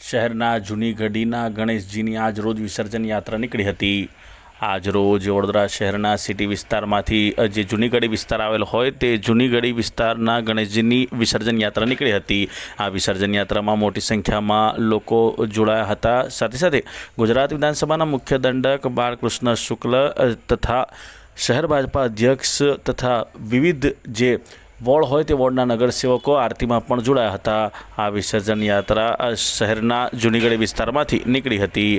શહેરના જૂનીગઢીના ગણેશજીની આજ રોજ વિસર્જન યાત્રા નીકળી હતી. આજ રોજ વડોદરા શહેરના સિટી વિસ્તારમાંથી જે જૂનીગઢી વિસ્તાર આવેલો હોય તે જૂનીગઢી વિસ્તારના ગણેશજીની વિસર્જન યાત્રા નીકળી હતી. આ વિસર્જન યાત્રામાં મોટી સંખ્યામાં લોકો જોડાયા હતા. સાથે સાથે ગુજરાત વિધાનસભાના મુખ્ય દંડક બાળકૃષ્ણ શુક્લ તથા શહેર ભાજપા અધ્યક્ષ તથા વિવિધ જે વોર્ડ હોય તે વોર્ડના નગરસેવકો આરતીમાં પણ જોડાયા હતા. આ વિસર્જન યાત્રા શહેરના જૂનીગઢ વિસ્તારમાંથી નીકળી હતી.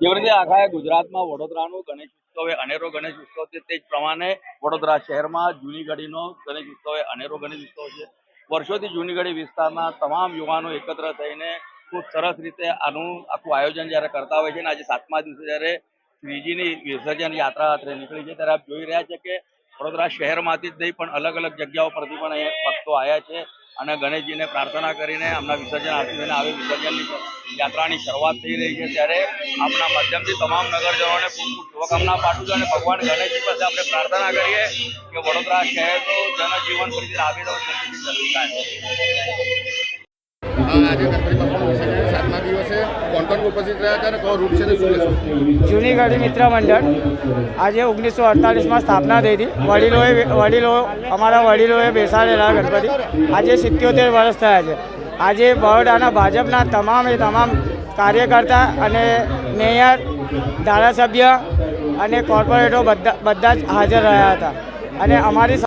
જેવી રીતે આખા ગુજરાતમાં વડોદરાનું ગણેશ ઉત્સવ અનેરો ગણેશ ઉત્સવ છે, તે જ પ્રમાણે વડોદરા શહેરમાં જૂનીગઢીનો ગણેશ ઉત્સવ અનેરો ગણેશ ઉત્સવ છે. વર્ષોથી જૂનીગઢી વિસ્તારના તમામ યુવાનો એકત્ર થઈને ખૂબ સરસ રીતે આનું આખું આયોજન જ્યારે કરતા હોય છે ને આજે સાતમા દિવસે જ્યારે શ્રીજીની વિસર્જન યાત્રા અત્રે નીકળી છે, ત્યારે આપ જોઈ રહ્યા છે કે વડોદરા શહેરમાંથી જ નહીં, પણ અલગ અલગ જગ્યાઓ પરથી પણ અહીંયા ભક્તો આવ્યા છે. અને ગણેશજીને પ્રાર્થના કરીને એમના વિસર્જન આરતી થઈને આવી વિસર્જનની યાત્રાની શરૂઆત થઈ રહી છે. ત્યારે આપણા માધ્યમથી તમામ નગરજનોને ખૂબ ખૂબ શુભકામના પાઠવું છું અને ભગવાન ગણેશજી પાસે આપણે પ્રાર્થના કરીએ કે વડોદરા શહેરનું જનજીવન ફરીથી આવી રહ્યું છે આજે ગણપતિ બાપાનું વિસર્જન સાતમા દિવસે કોણ ઉપસ્થિત જૂની ગઢી મિત્ર મંડળ. આજે ઓગણીસો અડતાલીસમાં સ્થાપના થઈ હતી. વડીલોએ વડીલો, અમારા વડીલોએ બેસાડેલા ગણપતિ. આજે સિત્યોતેર વર્ષ થયા છે. આજે બરોડાના ભાજપના તમામે તમામ કાર્યકર્તા અને મેયર, ધારાસભ્ય અને કોર્પોરેટરો બધા બધા જ હાજર રહ્યા હતા. અને અમારી